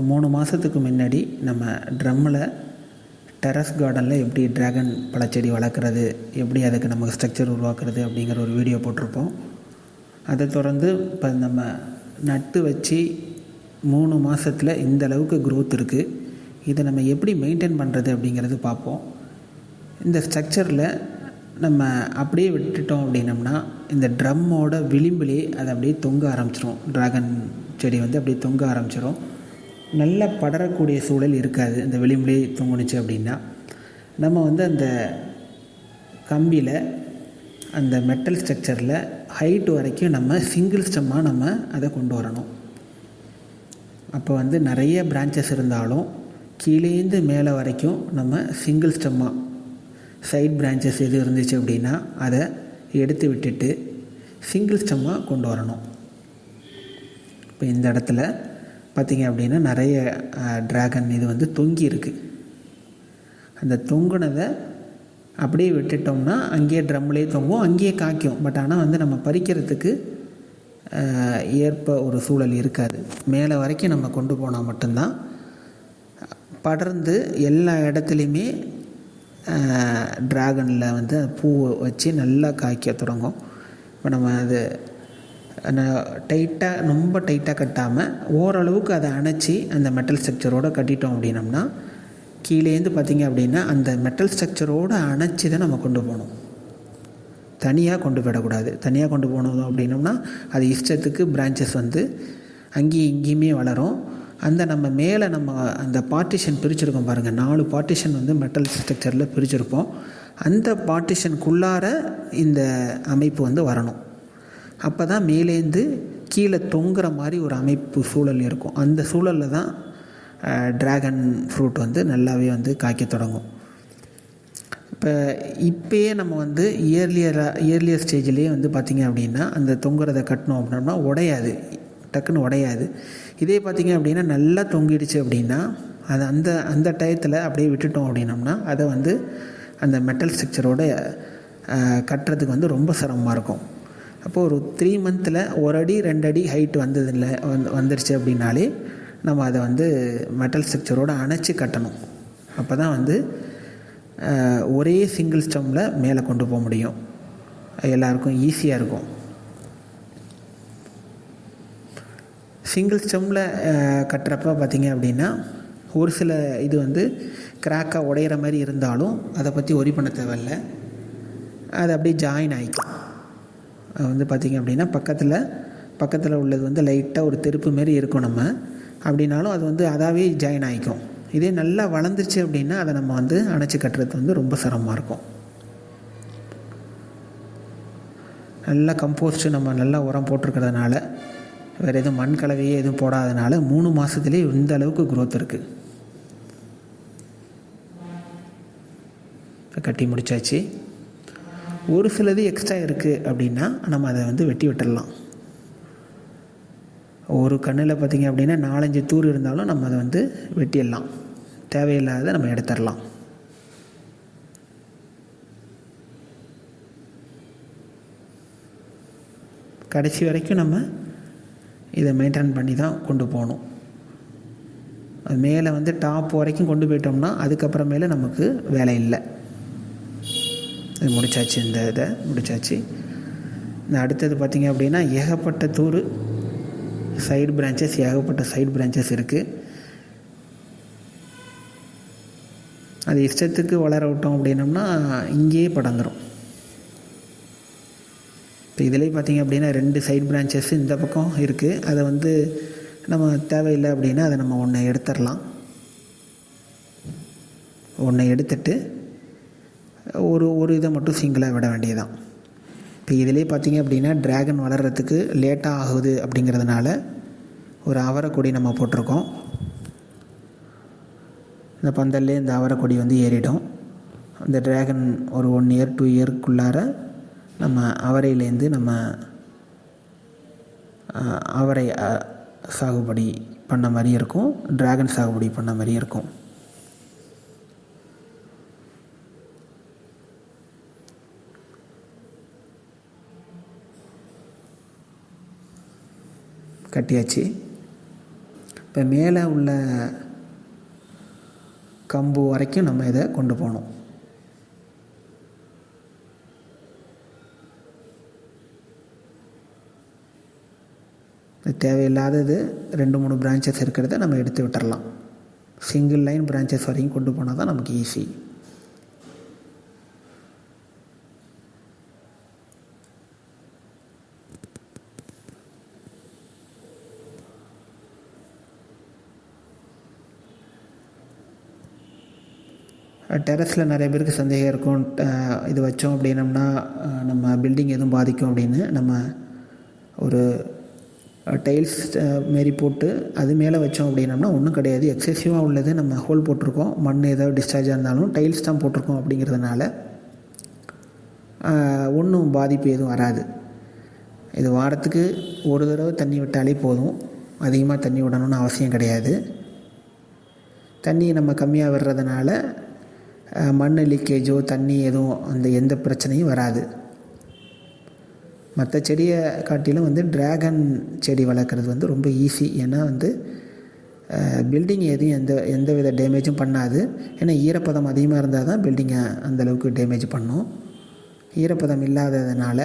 மூணு மாதத்துக்கு முன்னாடி நம்ம ட்ரம்மில் டெரஸ் கார்டனில் எப்படி ட்ராகன் பழச்செடி வளர்க்குறது எப்படி அதுக்கு நமக்கு ஸ்ட்ரக்சர் உருவாக்குறது அப்படிங்கிற ஒரு வீடியோ போட்டிருப்போம். அதை தொடர்ந்து இப்போ நம்ம நட்டு வச்சு மூணு மாதத்தில் இந்த அளவுக்கு க்ரோத் இருக்குது இதை நம்ம எப்படி மெயின்டைன் பண்ணுறது அப்படிங்கிறது பார்ப்போம். இந்த ஸ்ட்ரக்சரில் நம்ம அப்படியே விட்டுட்டோம் அப்படின்னம்னா இந்த ட்ரம்மோட விளிம்பிலே அதை அப்படியே தொங்க ஆரம்பிச்சிடும் ட்ராகன் செடி வந்து அப்படியே தொங்க ஆரம்பிச்சிடும் நல்லா படரக்கூடிய சூழல் இருக்காது. இந்த விளிம்பிலே தொங்குனுச்சு அப்படின்னா நம்ம வந்து அந்த கம்பியில் அந்த மெட்டல் ஸ்ட்ரக்சரில் ஹைட் வரைக்கும் நம்ம சிங்கிள் ஸ்டெம்மாக நம்ம அதை கொண்டு வரணும். அப்போ வந்து நிறைய பிரான்ச்சஸ் இருந்தாலும் கீழேந்து மேலே வரைக்கும் நம்ம சிங்கிள் ஸ்டெம்மாக சைட் பிரான்ச்சஸ் எது இருந்துச்சு அப்படின்னா அதை எடுத்து விட்டுட்டு சிங்கிள் ஸ்டெம்மாக கொண்டு வரணும். இப்போ இந்த இடத்துல பார்த்திங்க அப்படின்னா நிறைய ட்ராகன் இது வந்து தொங்கி இருக்குது அந்த தொங்குனதை அப்படியே விட்டுட்டோம்னா அங்கேயே ட்ரம்லேயே தொங்கும் அங்கேயே காய்க்கும். பட் ஆனால் வந்து நம்ம பறிக்கிறதுக்கு ஏற்ப ஒரு சூழல் இருக்காது. மேலே வரைக்கும் நம்ம கொண்டு போனால் மட்டும்தான் படர்ந்து எல்லா இடத்துலையுமே ட்ராகனில் வந்து பூ வச்சு நல்லா காய்க்க தொடங்கும். இப்போ நம்ம அது டைட்டாக ரொம்ப டைட்டாக கட்டாமல் ஓரளவுக்கு அதை அணைச்சி அந்த மெட்டல் ஸ்ட்ரக்சரோடு கட்டிட்டோம் அப்படின்னம்னா கீழேருந்து பார்த்திங்க அப்படின்னா அந்த மெட்டல் ஸ்ட்ரக்சரோடு அணைச்சி தான் நம்ம கொண்டு போகணும். தனியாக கொண்டு போயிடக்கூடாது. தனியாக கொண்டு போனோம் அப்படின்னோம்னா அது இஷ்டத்துக்கு பிரான்ச்சஸ் வந்து அங்கேயும் இங்கேயுமே வளரும். அந்த நம்ம மேலே நம்ம அந்த பார்ட்டிஷன் பிரிச்சிருக்கோம் பாருங்கள் நாலு பார்ட்டிஷன் வந்து மெட்டல் ஸ்ட்ரக்சரில் பிரிச்சிருப்போம். அந்த பார்ட்டிஷனுக்குள்ளார இந்த அமைப்பு வந்து வரணும். அப்போ தான் மேலேருந்து கீழே தொங்குற மாதிரி ஒரு அமைப்பு சூழல் இருக்கும். அந்த சூழலில் தான் ட்ராகன் ஃப்ரூட் வந்து நல்லாவே வந்து காய்க்க தொடங்கும். இப்போ இப்போயே நம்ம வந்து இயர்லியராக இயர்லியர் ஸ்டேஜ்லேயே வந்து பார்த்திங்க அப்படின்னா அந்த தொங்குறதை கட்டணும் அப்படின்னா உடையாது. டக்குன்னு உடையாது. இதே பார்த்திங்க அப்படின்னா நல்லா தொங்கிடுச்சு அப்படின்னா அது அந்த அந்த டயத்தில் அப்படியே விட்டுட்டோம் அப்படின்னம்னா அதை வந்து அந்த மெட்டல் ஸ்ட்ரக்சரோட கட்டுறதுக்கு வந்து ரொம்ப சிரமமாக இருக்கும். அப்போது ஒரு த்ரீ மந்தில் ஒரு அடி ரெண்டு அடி ஹைட் வந்ததில்லை. வந் வந்துருச்சு அப்படின்னாலே நம்ம அதை வந்து மெட்டல் ஸ்ட்ரக்சரோடு அணைச்சி கட்டணும். அப்போ தான் வந்து ஒரே சிங்கிள் ஸ்டெம்மில் மேலே கொண்டு போக முடியும். எல்லாருக்கும் ஈஸியாக இருக்கும். சிங்கிள் ஸ்டெம்மில் கட்டுறப்ப பார்த்திங்க அப்படின்னா ஒரு சில இது வந்து கிராக்காக உடையிற மாதிரி இருந்தாலும் அதை பற்றி ஒரி பண்ண தேவையில்ல. அது அப்படியே ஜாயின் ஆகிக்கும் வந்து பார்த்திங்க அப்படின்னா பக்கத்தில் பக்கத்தில் உள்ளது வந்து லைட்டாக ஒரு தெருப்பு மாரி இருக்கும் நம்ம. அப்படின்னாலும் அது வந்து அதாவே ஜாயின் ஆகிக்கும் இதே நல்லா வளர்ந்துருச்சு அப்படின்னா அதை நம்ம வந்து அணைச்சி கட்டுறது வந்து ரொம்ப சிரமமாக இருக்கும். நல்லா கம்போஸ்ட்டு நம்ம நல்லா உரம் போட்டிருக்கிறதுனால வேறு எதுவும் மண் கலவையே எதுவும் போடாதனால மூணு மாதத்துலேயே இந்த அளவுக்கு க்ரோத் இருக்குது கட்டி முடித்தாச்சு ஒரு சிலது எக்ஸ்ட்ரா இருக்குது அப்படின்னா நம்ம அதை வந்து வெட்டி விட்டுடலாம் ஒரு கண்ணில் பார்த்திங்க அப்படின்னா நாலஞ்சு தூர் இருந்தாலும் நம்ம அதை வந்து வெட்டிடலாம். தேவையில்லாத நம்ம எடுத்துடலாம். கடைசி வரைக்கும் நம்ம இதை மெயின்டைன் பண்ணி தான் கொண்டு போகணும். அது மேலே வந்து டாப் வரைக்கும் கொண்டு போயிட்டோம்னா அதுக்கப்புறமேல நமக்கு வேலை இல்லை. இது முடிச்சாச்சு இந்த இதை முடிச்சாச்சு. இந்த அடுத்தது பார்த்திங்க அப்படின்னா ஏகப்பட்ட தூர் சைடு பிரான்ச்சஸ் ஏகப்பட்ட சைடு பிரான்ச்சஸ் இருக்குது அது இஷ்டத்துக்கு வளர விட்டோம் அப்படின்னம்னா இங்கேயே படந்துடும் இப்போ இதிலே பார்த்திங்க அப்படின்னா ரெண்டு சைடு பிரான்ச்சஸ் இந்த பக்கம் இருக்குது அதை வந்து நம்ம தேவையில்லை அப்படின்னா அதை நம்ம ஒன்றை எடுத்துடலாம். ஒன்று எடுத்துட்டு ஒரு ஒரு இதை மட்டும் சிங்கிளாக விட வேண்டியதான் இப்போ இதிலே பார்த்திங்க அப்படின்னா ட்ராகன் வளர்கிறதுக்கு லேட்டாக ஆகுது அப்படிங்கிறதுனால ஒரு அவரைக்கொடி நம்ம போட்டிருக்கோம். இந்த பந்தல்லே இந்த அவரைக்கொடி வந்து ஏறிடும். இந்த ட்ராகன் ஒரு ஒன் இயர் டூ இயர்க்குள்ளார நம்ம அவரையிலேருந்து நம்ம அவரை சாகுபடி பண்ண மாதிரி இருக்கும். ட்ராகன் சாகுபடி பண்ண மாதிரி இருக்கும். கட்டியாச்சு. இப்போ மேலே உள்ள கம்பு வரைக்கும் நம்ம இதை கொண்டு போகணும். இது தேவையில்லாதது ரெண்டு மூணு பிரான்ச்சஸ் இருக்கிறத நம்ம எடுத்து விட்டுறலாம். சிங்கிள் லைன் பிரான்ச்சஸ் வரைக்கும் கொண்டு போனால் தான் நமக்கு ஈஸி டெரஸில் நிறைய பேருக்கு சந்தேகம் இருக்கும். இது வச்சோம் அப்படின்னம்னா நம்ம பில்டிங் எதுவும் பாதிக்கும் அப்படின்னு நம்ம ஒரு டைல்ஸ் மாரி போட்டு அது மேலே வச்சோம் அப்படின்னம்னா ஒன்றும் கிடையாது. எக்ஸசிவாக உள்ளது நம்ம ஹோல் போட்டிருக்கோம். மண் ஏதாவது டிஸ்சார்ஜாக இருந்தாலும் டைல்ஸ் தான் போட்டிருக்கோம் அப்படிங்கிறதுனால ஒன்றும் பாதிப்பு எதுவும் வராது. இது வாரத்துக்கு ஒரு தடவை தண்ணி விட்டாலே போதும். அதிகமாக தண்ணி விடணும்னு அவசியம் கிடையாது. தண்ணி நம்ம கம்மியாக விடுறதுனால மண் லீக்கேஜோ தண்ணி எதுவும் அந்த எந்த பிரச்சனையும் வராது. மற்ற செடியை காட்டிலும் வந்து ட்ராகன் செடி வளர்க்குறது வந்து ரொம்ப ஈஸி. ஏன்னா வந்து பில்டிங் எதையும் எந்த எந்த வித டேமேஜும் பண்ணாது. ஏன்னா ஈரப்பதம் அதிகமாக இருந்தால் தான் பில்டிங்கை அந்தளவுக்கு டேமேஜ் பண்ணும். ஈரப்பதம் இல்லாததுனால.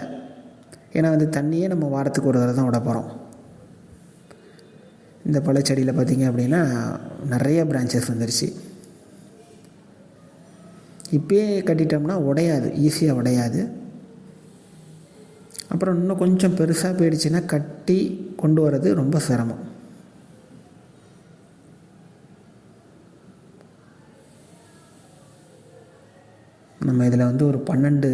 ஏன்னா வந்து தண்ணியே நம்ம வாரத்துக்கு ஒரு தடவை தான் விட போகிறோம் இந்த பழச்செடியில் பார்த்திங்க அப்படின்னா நிறைய பிரான்ச்சஸ் வந்துருச்சு. இப்பயே கட்டிட்டோம்னா உடையாது ஈஸியாக உடையாது. அப்புறம் இன்னும் கொஞ்சம் பெருசாக போயிடுச்சுன்னா கட்டி கொண்டு வர்றது ரொம்ப சிரமம். நம்ம இதில் வந்து ஒரு பன்னெண்டு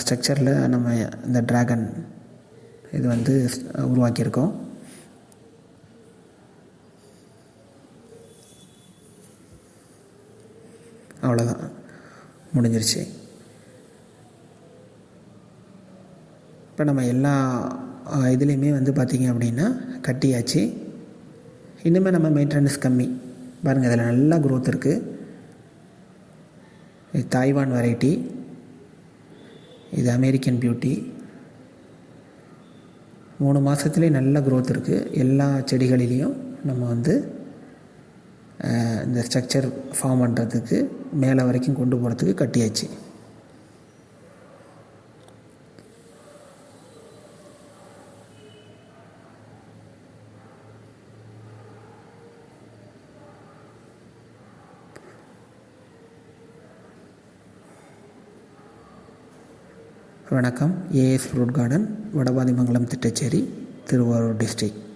ஸ்ட்ரக்சரில் நம்ம இந்த ட்ராகன் இது வந்து உருவாக்கியிருக்கோம். அவ்வளோதான் முடிஞ்சிருச்சு. இப்போ நம்ம எல்லா இதுலேயுமே வந்து பார்த்திங்க அப்படின்னா கட்டியாச்சு. இன்னுமே நம்ம மெயின்டெனன்ஸ் கம்மி. பாருங்கள் இதில் நல்லா க்ரோத் இருக்குது இது தாய்வான் வெரைட்டி இது அமெரிக்கன் பியூட்டி மூணு மாதத்துலேயே நல்ல க்ரோத் இருக்குது எல்லா செடிகளிலையும் நம்ம வந்து இந்த ஸ்ட்ரக்சர் ஃபார்ம் பண்ணுறதுக்கு மேலே வரைக்கும் கொண்டு போகிறதுக்கு கட்டியாச்சு. வணக்கம். AS fruit garden Vadapathimangalam Thittacheri Tiruvarur district